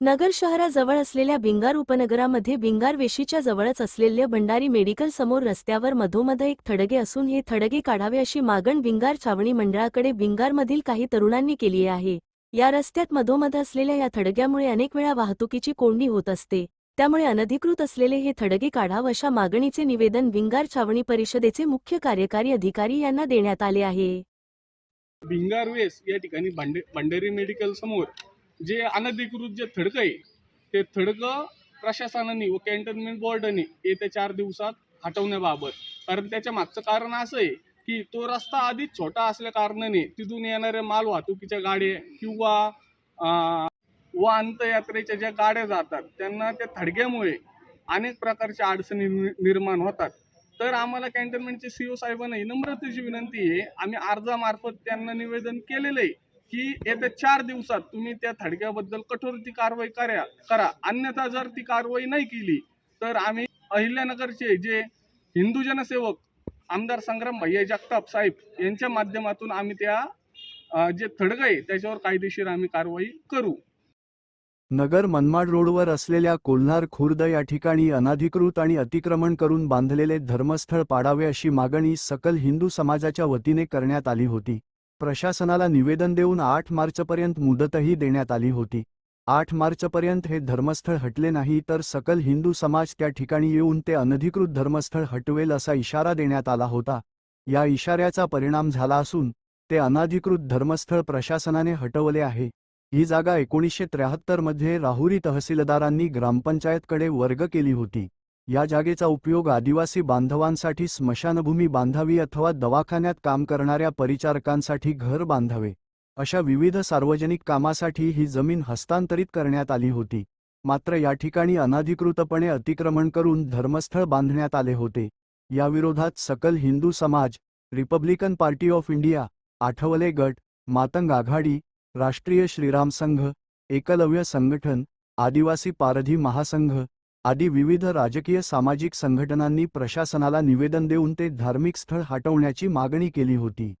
नगर शहराजवळ असलेल्या भिंगार उपनगरामध्ये भिंगार वेशीच्या जवळच असलेल्या भंडारी मेडिकल समोर रस्त्यावर मधोमध एक थडगे असून हे थडगे काढावे अशी मागण भिंगार छावणी मंडळाकडे भिंगारमधील काही तरुणांनी केली आहे. या रस्त्यात मधोमध असलेल्या या थडग्यामुळे अनेक वेळा वाहतुकीची कोंडी होत असते. त्यामुळे अनधिकृत असलेले हे थडगे काढाव अशा मागणीचे निवेदन भिंगार छावणी परिषदेचे मुख्य कार्यकारी अधिकारी यांना देण्यात आले आहे. भिंगार वेस या ठिकाणी भांडे भंडारी मेडिकल समोर जे अनधिकृत जे थडकं आहे ते थडकं प्रशासनाने व कॅन्टोन्मेंट बोर्डाने येत्या चार दिवसात हटवण्याबाबत. कारण त्याच्या मागचं कारण असं आहे की तो रस्ता आधीच छोटा असल्या कारणाने तिथून येणाऱ्या माल वाहतुकीच्या गाड्या किंवा व अंतयात्रेच्या ज्या गाड्या जातात त्यांना त्या थडग्यामुळे अनेक प्रकारच्या अडचणी नि- निर्माण होतात. तर आम्हाला कॅन्टोन्मेंटचे सीओ साहेबांना नम्रतेची विनंती आहे. आम्ही अर्जामार्फत त्यांना निवेदन केलेलं आहे. की येत्या चार दिवसात तुम्ही त्या थडग्याबद्दल कठोर ती कारवाई करा करा. अन्यथा जर ती कारवाई नाही केली तर आम्ही अहिल्यानगरचे जे हिंदू जनसेवक आमदार संग्राम भैया जगताप साहेब यांच्या माध्यमातून आम्ही त्या जे थडगं आहे त्याच्यावर कायदेशीर आम्ही कारवाई करू. नगर मनमाड रोडवर असलेल्या कोल्हार खुर्द या ठिकाणी अनाधिकृत आणि अतिक्रमण करून बांधलेले धर्मस्थळ पाडावे अशी मागणी सकल हिंदू समाजाच्या वतीने करण्यात आली होती. प्रशासनाला निवेदन देऊन आठ मार्चपर्यंत मुदतही देण्यात आली होती. आठ मार्चपर्यंत हे धर्मस्थळ हटले नाही तर सकल हिंदू समाज त्या ठिकाणी येऊन ते अनधिकृत धर्मस्थळ हटवेल असा इशारा देण्यात आला होता. या इशाऱ्याचा परिणाम झाला असून ते अनाधिकृत धर्मस्थळ प्रशासनाने हटवले आहे. ही जागा एकोणीसशे त्र्याहत्तरमध्ये राहुरी तहसीलदारांनी ग्रामपंचायतकडे वर्ग केली होती. या जागेचा उपयोग आदिवासी बांधवांसाठी स्मशानभूमी बांधावी अथवा दवाखान्यात काम करणाऱ्या परिचारकांसाठी घर बांधावे अशा विविध सार्वजनिक कामासाठी ही जमीन हस्तांतरित करण्यात आली होती. मात्र या ठिकाणी अनाधिकृतपणे अतिक्रमण करून धर्मस्थळ बांधण्यात आले होते. याविरोधात Sakal Hindu Samaj Republican party of India Athawale गट मातंग आघाडी राष्ट्रीय श्रीराम संघ एकलव्य संघटन आदिवासी पारधी महासंघ आदी विविध राजकीय सामाजिक संघटनांनी प्रशासनाला निवेदन देऊन ते धार्मिक स्थळ हटवण्याची मागणी केली होती.